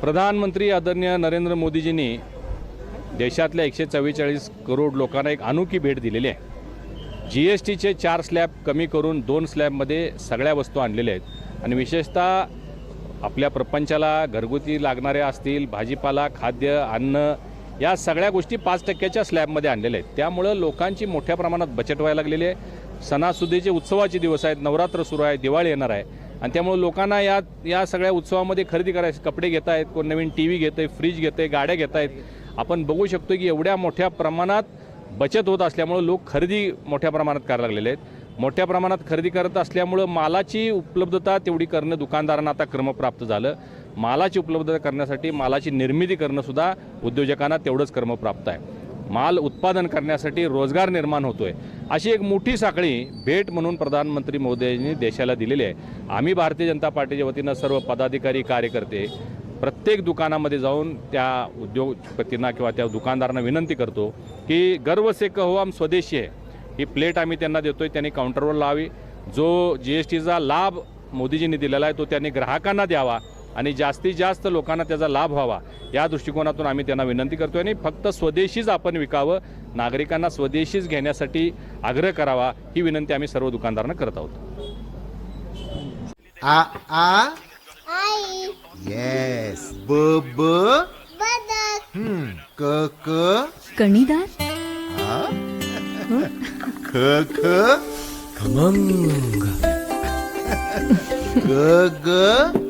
प्रधानमंत्री आदरणीय नरेंद्र मोदीजींनी देशातल्या एकशे चव्वेचाळीस करोड लोकांना एक अनोखी भेट दिलेली आहे. जी एस टीचे चार स्लॅब कमी करून दोन स्लॅबमध्ये सगळ्या वस्तू आणलेल्या आहेत. आणि विशेषतः आपल्या प्रपंचाला घरगुती लागणाऱ्या असतील भाजीपाला खाद्य अन्न या सगळ्या गोष्टी पाच टक्क्याच्या स्लॅबमध्ये आणलेल्या आहेत. त्यामुळं लोकांची मोठ्या प्रमाणात बचत व्हायला लागलेली आहे. सणासुदीचे उत्सवाचे दिवस आहेत नवरात्र सुरू आहे दिवाळी येणार आहे. आणि त्यामुळे लोकांना या या सगळ्या उत्सवामध्ये खरेदी करायचे कपडे घेत आहेत कोण नवीन टी व्ही घेत आहे फ्रीज घेत आहे गाड्या घेत आहेत. आपण बघू शकतो की एवढ्या मोठ्या प्रमाणात बचत होत असल्यामुळं लोक खरेदी मोठ्या प्रमाणात करायला लागलेले आहेत. मोठ्या प्रमाणात खरेदी करत असल्यामुळं मालाची उपलब्धता तेवढी करणं दुकानदारांना आता क्रमप्राप्त झालं. मालाची उपलब्धता करण्यासाठी मालाची निर्मिती करणंसुद्धा उद्योजकांना तेवढंच क्रमप्राप्त आहे. माल उत्पादन करण्यासाठी रोजगार निर्माण होतो आहे अशी एक मोठी साखळी भेट म्हणून प्रधानमंत्री मोदींनी देशाला दिलेली आहे. आम्ही भारतीय जनता पार्टीच्या वतीनं सर्व पदाधिकारी कार्यकर्ते प्रत्येक दुकानामध्ये जाऊन त्या उद्योगपतींना किंवा त्या दुकानदारांना विनंती करतो की गर्व से कहो हम स्वदेशी आहे ही प्लेट आम्ही त्यांना देतो आहे त्यांनी काउंटरवर लावावी. जो जी एस टीचा लाभ मोदीजींनी दिलेला आहे तो त्यांनी ग्राहकांना द्यावा. आणि जास्तीत जास्त लोकांना त्याचा लाभ व्हावा. या दृष्टिकोनातून आम्ही त्यांना विनंती करतोय आणि फक्त स्वदेशीच आपण विकावं नागरिकांना स्वदेशीच घेण्यासाठी आग्रह करावा ही विनंती आम्ही सर्व दुकानदारांना करत आहोत. आ आ? आई. येस ब ब? बदक. हम्म. क क? कणीदार? ख ख? खमंग. ग ग? हा